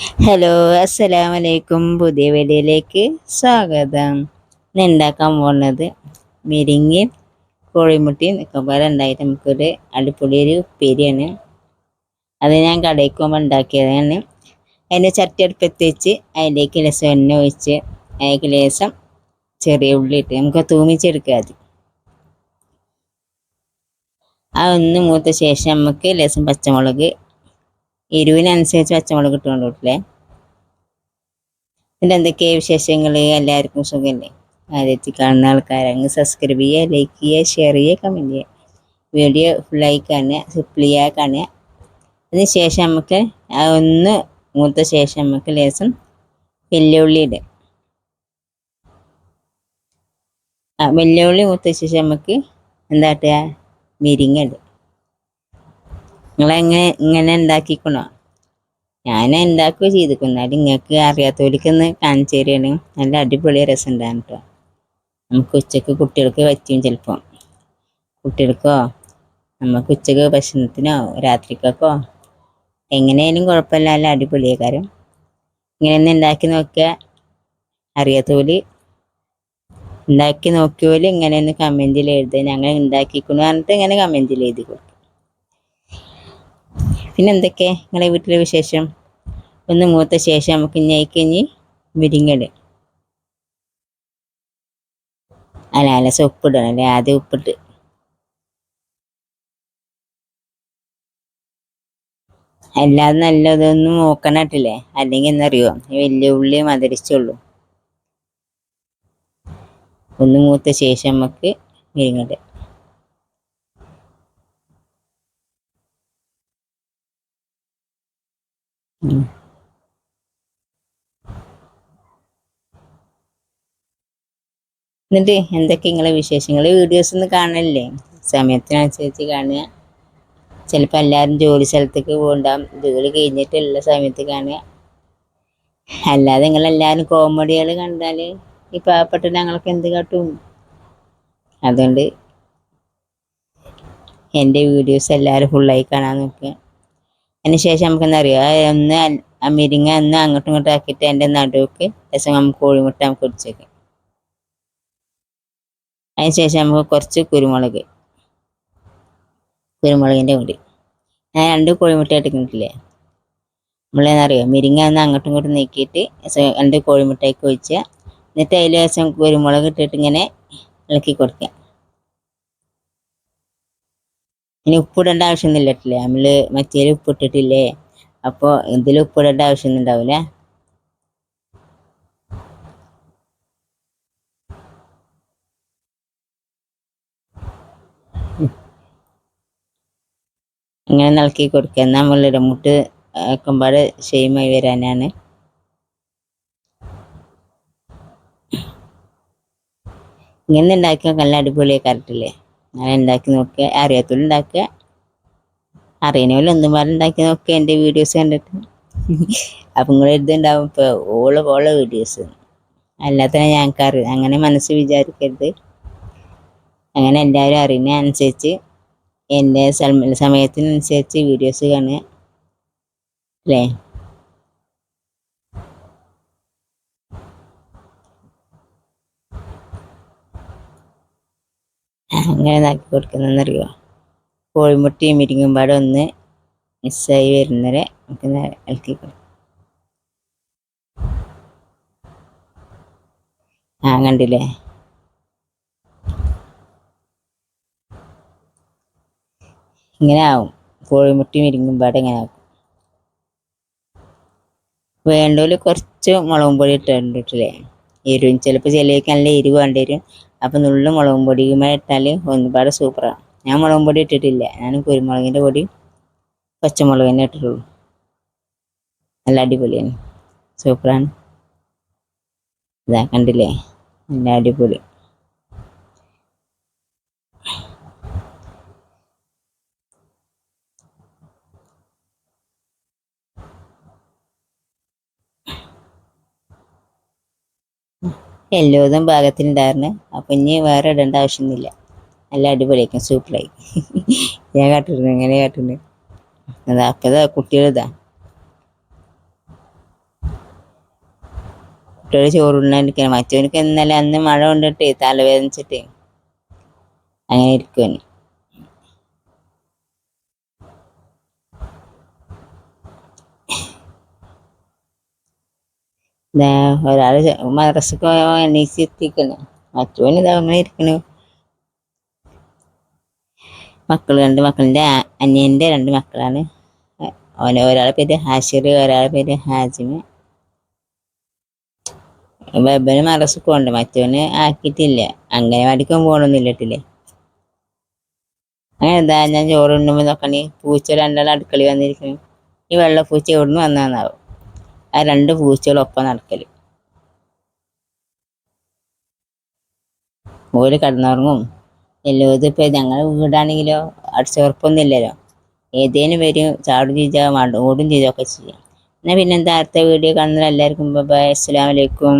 Hello അസ്സലാമു അലൈക്കും പുതിയ വീഡിയോയിലേക്ക് സ്വാഗതം. ഇന്ന് ഉണ്ടാക്കാൻ പോകുന്നത് മിരിങ്ങയും കോഴിമുട്ടിയും ഒക്കെ ഉണ്ടായിട്ട് നമുക്കൊരു അടിപൊളി ഒരു ഉപ്പേരിയാണ്. അത് ഞാൻ കടയിൽ പോകുമ്പോൾ ഉണ്ടാക്കിയതാണ്. അതിന്റെ ചട്ടി അടുപ്പത്ത് വെച്ച് അതിലേക്ക് ലേശം എണ്ണ ഒഴിച്ച് അതിലേക്ക് ലേശം ചെറിയ ഉള്ളി ഇട്ട് നമുക്ക് തൂമിച്ചെടുക്കുക അത് ആ ഒന്ന് മൂത്ത ശേഷം നമുക്ക് ലേസം പച്ചമുളക് എരിവിനനുസരിച്ച് പച്ചമുളക് ഇട്ടുകൊണ്ട് കൂട്ടില്ലേ പിന്നെ എന്തൊക്കെയാ വിശേഷങ്ങൾ എല്ലാവർക്കും സുഖമല്ലേ ആദ്യത്തിൽ കാണുന്ന ആൾക്കാരങ്ങ് സബ്സ്ക്രൈബ് ചെയ്യുക ലൈക്ക് ചെയ്യുക ഷെയർ ചെയ്യുക കമന്റ് ചെയ്യുക. വീഡിയോ ഫുള്ളായി കാണുക സിപ്ലിയായി കാണുക. അതിന് ശേഷം നമുക്ക് ഒന്ന് മൂത്ത ശേഷം നമുക്ക് ലേസം വെല്ലുള്ളി ഇടുക. ആ വെല്ലുള്ളി മൂത്ത ശേഷം നമുക്ക് എന്താട്ടുക മിരിങ്ങ ഇടുക. നിങ്ങളെങ്ങനെ ഇങ്ങനെ ഉണ്ടാക്കിക്കണോ? ഞാൻ ഉണ്ടാക്കുക ചെയ്തിരിക്കും എന്നാലും നിങ്ങൾക്ക് അറിയാത്തവർക്കൊന്ന് കാണിച്ചു നല്ല അടിപൊളി രസം ഉണ്ടാകും കേട്ടോ. നമുക്ക് ഉച്ചയ്ക്ക് കുട്ടികൾക്ക് പറ്റും ചിലപ്പോൾ കുട്ടികൾക്കോ? നമുക്ക് ഉച്ചയ്ക്ക് ഭക്ഷണത്തിനോ? രാത്രിക്കൊക്കെ? എങ്ങനെയായാലും കുഴപ്പമില്ല. നല്ല അടിപൊളിയ കാര്യം ഇങ്ങനെ ഒന്ന് ഉണ്ടാക്കി നോക്കുക. അറിയാത്തവര് ഉണ്ടാക്കി നോക്കിയോൽ ഇങ്ങനെ ഒന്ന് കമന്റിൽ എഴുതുക. ഞങ്ങൾ ഉണ്ടാക്കിക്കുന്നു പറഞ്ഞിട്ട് ഇങ്ങനെ കമന്റിൽ എഴുതി കൊടുക്കും പിന്നെ എന്തൊക്കെ നിങ്ങളെ വീട്ടിലെ വിശേഷം? ഒന്ന് മൂത്ത ശേഷം നമുക്ക് ഞെക്കഞ്ഞ് മുരിങ്ങട് അല്ല അല്ല ഉപ്പിടണം അല്ലേ? ആദ്യം ഉപ്പിട്ട്. അല്ലാതെ നല്ലതൊന്നും നോക്കണട്ടില്ലേ അല്ലെങ്കിൽ എന്നറിയോ? വലിയ ഉള്ളി മധുരിച്ചുള്ളൂ. ഒന്ന് മൂത്ത ശേഷം നമുക്ക് മുരിങ്ങട് എന്നിട്ട് എന്തൊക്കെ നിങ്ങളെ വിശേഷങ്ങൾ വീഡിയോസ് ഒന്നും കാണലില്ലേ? സമയത്തിനനുസരിച്ച് കാണുക. ചിലപ്പോൾ എല്ലാവരും ജോലി സ്ഥലത്തേക്ക് പോകണ്ടാവും ജോലി കഴിഞ്ഞിട്ടുള്ള സമയത്ത് കാണുക. അല്ലാതെ നിങ്ങളെല്ലാവരും കോമഡികൾ കണ്ടാൽ ഈ പാവപ്പെട്ട ഞങ്ങൾക്ക് എന്ത് കാട്ടും? അതുകൊണ്ട് എന്റെ വീഡിയോസ് എല്ലാവരും ഫുള്ളായി കാണാൻ നോക്കുക. അതിന് ശേഷം നമുക്ക് എന്താ അറിയുക ഒന്ന് മിരിങ്ങ ഒന്ന് അങ്ങോട്ടും ഇങ്ങോട്ടും ആക്കിയിട്ട് അതിന്റെ നടുക്ക് ശേഷം നമുക്ക് കോഴിമുട്ട നമുക്ക് ഒടിച്ചേക്കാം അതിന് ശേഷം നമുക്ക് കുറച്ച് കുരുമുളക് കുരുമുളകിന്റെ കൂടി ഞാൻ രണ്ട് കോഴിമുട്ട എടുക്കുന്നില്ലേ നമ്മളെന്നറിയാം മിരിങ്ങ ഒന്ന് അങ്ങോട്ടും ഇങ്ങോട്ടും നീക്കിയിട്ട് രണ്ട് കോഴിമുട്ടയ്ക്ക് ഒഴിച്ചാൽ എന്നിട്ട് അതിൽ ശേഷം കുരുമുളക് ഇട്ടിട്ട് ഇങ്ങനെ ഇളക്കി കൊടുക്കുക ഇനി ഉപ്പിടേണ്ട ആവശ്യമൊന്നുമില്ല ഇല്ലട്ടില്ലേ നമ്മൾ മറ്റേ ഉപ്പിട്ടിട്ടില്ലേ? അപ്പോൾ ഇതിൽ ഉപ്പിടേണ്ട ആവശ്യമൊന്നും ഉണ്ടാവില്ല ഇങ്ങനെ നൽകി കൊടുക്കുക. എന്നാൽ നമ്മൾ മുട്ട് ആക്കുമ്പാട് ഷെയിമായി വരാനാണ്. ഇങ്ങനെ ഉണ്ടാക്കിയാൽ നല്ല അടിപൊളിയായി കറക്റ്റില്ലേ അങ്ങനെ ഉണ്ടാക്കി നോക്കുക. അറിയാത്തവരും ഉണ്ടാക്കുക. അറിയണ ഒന്നും പറഞ്ഞ് ഉണ്ടാക്കി നോക്കുക. എന്റെ വീഡിയോസ് കണ്ടിട്ട്. അപ്പം നിങ്ങൾ എഴുതുണ്ടാവും ഇപ്പോൾ ഓൾ ഓളെ വീഡിയോസ് അല്ലാത്ത ഞങ്ങൾക്ക് അറിയാം. അങ്ങനെ മനസ്സ് വിചാരിക്കരുത്. അങ്ങനെ എല്ലാവരും അറിയുന്ന അനുസരിച്ച് എന്റെ സമയത്തിനനുസരിച്ച് വീഡിയോസ് കാണുക. അല്ലേ? അങ്ങനെ നാക്കി കൊടുക്കുന്നതെന്നറിയോ കോഴിമുട്ടയും മിരിങ്ങും പാടെ ഒന്ന് മിസ്സായി വരുന്നവരെ നമുക്ക് ഇളക്കി കൊടുക്കും. ആ കണ്ടില്ലേ? ഇങ്ങനെ ആവും. കോഴിമുട്ടി മിരിങ്ങും പാടെ ഇങ്ങനെ ആക്കും. വേണ്ടോൽ കുറച്ച് മുളകും പൊടി ഇട്ടിട്ടില്ലേ എരിവും. ചിലപ്പോൾ ചിലർക്ക് നല്ല എരിവ് വേണ്ടി വരും. അപ്പം നുള്ള മുളകും പൊടിയുമായി ഇട്ടാൽ ഒരുപാട് സൂപ്പറാണ് ഞാൻ മുളകും പൊടി ഇട്ടിട്ടില്ല. ഞാൻ കുരുമുളകിന്റെ പൊടി പച്ചമുളകിനെ ഇട്ടിട്ടുള്ളൂ. നല്ല അടിപൊളിയാണ് സൂപ്പറാണ് ഇതാ കണ്ടില്ലേ? നല്ല അടിപൊളി. എല്ലാതും പാകത്തിനുണ്ടായിരുന്നു. അപ്പം ഇനി വേറെ ഇടേണ്ട ആവശ്യമൊന്നുമില്ല. നല്ല അടിപൊളിയായിരിക്കും സൂപ്പറായി. ഞാൻ കാട്ടിരുന്നു എങ്ങനെ കാട്ടിരുന്നു അതാ അപ്പതാ കുട്ടികളിതാ കുട്ടികൾ ചോറുണ്ണാണ്ടിരിക്കണം. മറ്റവനക്ക് ഇന്നലെ അന്ന് മഴ കൊണ്ടിട്ടേ തലവേദനിച്ചിട്ടേ അങ്ങനെ ഇരിക്കുവാൻ ഇതാ മദ്രസക്ക് പോയാൽ എണീച്ച് എത്തിക്കണ് മറ്റവന് ഇതാ അങ്ങനെ ഇരിക്കണു. മക്കൾ രണ്ട് മക്കളിന്റെ അനിയന്റെ രണ്ട് മക്കളാണ്. അവന് ഒരാളെ പേര് ഹാഷിർ ഒരാളെ പേര് ഹാജിമ്. ബബന് മദ്രസക്ക് പോകണ്ട മറ്റോന് ആക്കിയിട്ടില്ല. അംഗനവാടിക്കും പോകണമെന്നില്ലട്ടില്ലേ അങ്ങനെ എന്താ ഞാൻ ചോറ് ഉണ്ണുമ്പോൾ നോക്കണേ. പൂച്ച രണ്ടാൾ അടുക്കളയിൽ വന്നിരിക്കുന്നു ഈ വെള്ളപ്പൂച്ച എവിടുന്ന് വന്നാന്നാവും ആ രണ്ട് പൂച്ചകളൊപ്പം നടക്കൽ ഓര് കിടന്നുറങ്ങും. എല്ലാം ഇതിപ്പോ ഞങ്ങളുടെ വീടാണെങ്കിലോ അടിച്ചുറപ്പൊന്നും ഇല്ലല്ലോ ഏതേനും വരും ചാടും ചെയ്താൽ ഓടും ചെയ്തൊക്കെ ചെയ്യാം. എന്നാൽ പിന്നെന്താ അടുത്ത വീഡിയോ കാണുന്നത് എല്ലാവർക്കും ബൈ അസ്സലാമലൈക്കും